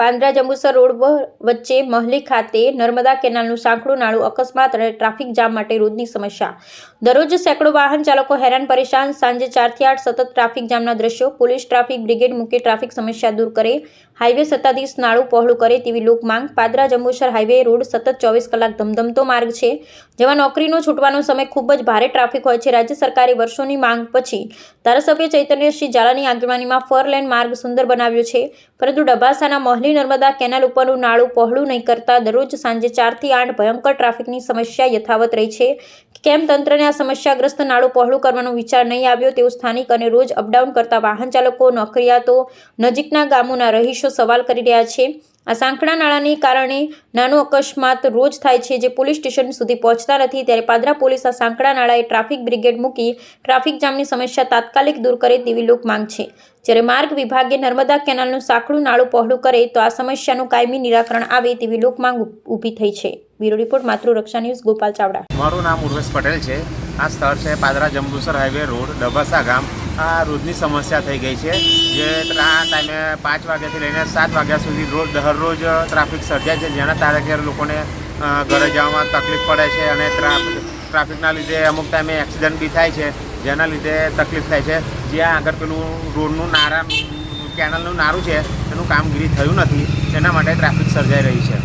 પાંદરા Jambusar road વચ્ચે મહલી ખાતે નર્મદા કેનાલનું સાંકડું નાળું અકસ્માત અને ટ્રાફિક જામ માટે રોજની સમસ્યા. દરરોજ સેંકડો વાહન ચાલકો હેરાન, પરેશાન. સાંજે ચારથી આઠ સતત ટ્રાફિક જામના દ્રશ્યો. પોલીસ ટ્રાફિક બ્રિગેડ મૂકે ટ્રાફિક સમસ્યા દૂર કરે. હાઈવે સત્તાધીશ નાળું પહોળું કરે તેવી લોક માંગ. પાદરા, જંબુસર હાઈવે રોડ સતત ચોવીસ કલાક ધમધમતો માર્ગ છે. જેમાં નોકરીનો છૂટવાનો સમય ખૂબ જ ભારે ટ્રાફિક હોય છે. રાજ્ય સરકારે વર્ષોની માંગ પછી ધારાસભ્ય ચૈતન્યસિંહ ઝાલાની આગેવાનીમાં ફોર લેન માર્ગ સુંદર બનાવ્યો છે. પરંતુ ડભાસાના મહલી નર્મદા કેનાલ ઉપરનું નાળું પહોળું નહીં કરતા દરરોજ સાંજે ચારથી આઠ ભયંકર ટ્રાફિકની સમસ્યા યથાવત રહી છે. કેમ તંત્રને આ સમસ્યાગ્રસ્ત નાળું પહોળું કરવાનો વિચાર નહીં આવ્યો તેવું સ્થાનિક અને રોજ અપડાઉન કરતા વાહન ચાલકો નોકરિયાતો નજીકના ગામોના રહીશો સવાલ કરી રહ્યા છે. આ સાંકડા નાળાને કારણે નાનો અકસ્માત રોજ થાય છે જે પોલીસ સ્ટેશન સુધી પહોંચતા નથી. ત્યારે પાદરા પોલીસ આ સાંકડા નાળાએ ટ્રાફિક બ્રિગેડ મૂકી ટ્રાફિક જામની સમસ્યા તાત્કાલિક દૂર કરે તેવી લોક માંગ છે. જ્યારે માર્ગ વિભાગે નર્મદા કેનાલનું સાંકડું નાળું પહોળું કરે તો આ સમસ્યાનું કાયમી નિરાકરણ આવે તેવી લોક માંગ ઊભી થઈ છે. Bureau report Matruraksha news, Gopal Chavda. મારું નામ ઉર્વેશ પટેલ છે. આ સ્થળ છે પાદરા જંબુસર હાઈવે રોડ ડબાસા ગામ. આ રોજની સમસ્યા થઈ ગઈ છે. જે આ ટાઈમે પાંચ વાગ્યાથી લઈને સાત વાગ્યા સુધી રોજ દરરોજ ટ્રાફિક સર્જાય છે. જેના તારે લોકોને ઘરે જવામાં તકલીફ પડે છે અને ટ્રાફિક ટ્રાફિકના લીધે અમુક ટાઈમે એક્સિડન્ટ બી થાય છે. જેના લીધે તકલીફ થાય છે. જ્યાં આગળ પેલું રોડનું નારા કેનલનું નારું છે, એનું કામગીરી થયું નથી. તેના માટે ટ્રાફિક સર્જાઈ રહી છે.